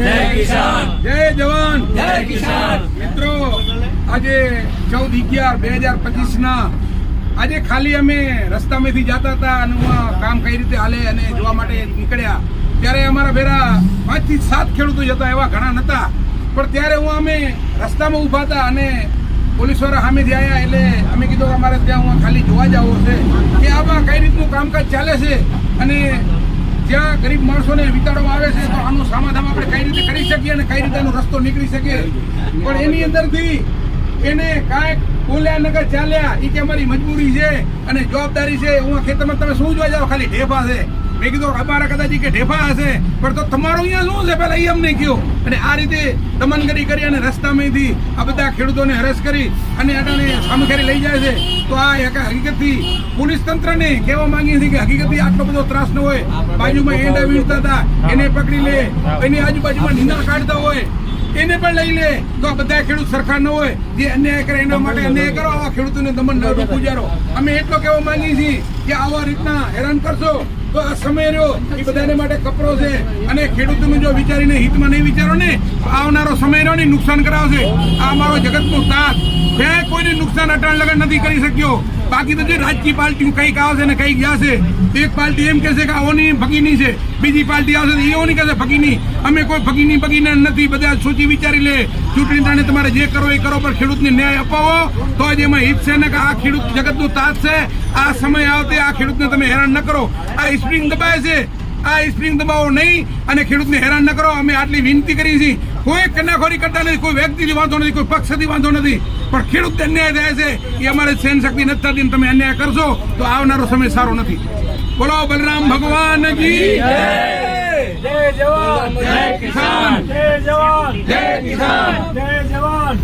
જય કિસાન. જય જવાન. જય કિસાન. મિત્રો આજે ચૌદ અગિયાર બે હજાર પચીસ ના આજે ખાલી અમે રસ્તામાંથી જતા હતા અને હું કામ કઈ રીતે હાલે અને જોવા માટે નીકળ્યા. ત્યારે અમારા ભેરા પાંચથી સાત ખેડૂતો જતા એવા ઘણા નતા. પણ ત્યારે હું અમે રસ્તામાં ઊભા હતા અને પોલીસવાળા સામેથી આવ્યા એટલે અમે કીધું કે અમારે ત્યાં હું ખાલી જોવા જવું છે કે આમાં કઈ રીતનું કામકાજ ચાલે છે અને જ્યાં ગરીબ માણસોને વિતાડવામાં આવે છે, તો આનું સમાધાન આપણે કઈ રીતે કરી શકીએ અને કઈ રીતે રસ્તો નીકળી શકીએ? પણ એની અંદરથી એને કાંઈક બોલ્યા નગર ચાલ્યા. એ કે અમારી મજબૂરી છે અને જવાબદારી છે. હું આ ખેતરમાં તમે શું જોવા જાઓ? ખાલી ઢેફા છે. મેં કીધું અમારા કદાચ કે ઢેફા હશે. પણ તો તમારું અહીંયા શું છે? પહેલાં એ અમને કહો. અને આ રીતે દમનગરી કરી અને રસ્તામાંથી આ બધા ખેડૂતોને હરસ કરી અને અટાણે સામખેરી લઈ જાય છે. તો આ એક હકીકતથી પોલીસ તંત્રને કહેવા માંગીએ છીએ કે હકીકતથી આટલો બધો ત્રાસ ન હોય. બાજુમાં એંડા વીણતા હતા. એને પકડી લે. એની આજુબાજુમાં નિંદા કાઢતા હોય. એને પણ લઈ લે. તો આ બધા ખેડૂત સરખા ન હોય, જે અન્યાય કરે એના માટે અન્યાય કરો, આવા ખેડૂતોને દમન ન ગુજારો અમે એટલો કહેવા માંગીએ છીએ કે આવા રીતના હેરાન કરશો. તો આ સમય રહ્યો. એ બધાને માટે કપરો છે. અને ખેડૂતોનું જો વિચારીને હિતમાં નહીં વિચારો ને આવનારો સમય રહ્યો ને નુકસાન કરાવશે. આ મારો જગતનો સાથ. ક્યાંય કોઈને નુકસાન અટાણ લગન નથી કરી શક્યો. બાકી તો જે રાજકીય પાર્ટી કંઈક આવશે ને કંઈક જશે. એક પાર્ટી એમ કહેશે કે આઓની ભગીની છે. બીજી પાર્ટી આવશે તો એઓની કહેશે ભગીની. અમે કોઈ ભગીની ભગીને નથી. બધા સોચી વિચારી લે. ચૂંટણી તાણે તમારે જે કરો એ કરો, પણ ખેડૂતને ન્યાય અપાવો. તો જ એમાં હિત છે ને કે આ ખેડૂત જગતનું તાત છે. આ સમય આવતે આ ખેડૂતને તમે હેરાન ન કરો. આ સ્પ્રિંગ દબાય છે. આ સ્પ્રિંગ દબાવો નહીં અને ખેડૂતને હેરાન ન કરો. અમે આટલી વિનંતી કરી છીએ. કોઈ કન્યાખોરી કરતા નથી કોઈ વ્યક્તિથી વાંધો નથી કોઈ પક્ષથી વાંધો નથી. પણ ખેડૂતને અન્યાય થાય છે. એ અમારે સહન શક્તિ નથી થતી તમે અન્યાય કરશો તો આવનારો સમય સારો નથી. બોલો બલરામ ભગવાન જી જય જવાન. જય કિસાન. જય જવાન. જય કિસાન. જય જવાન.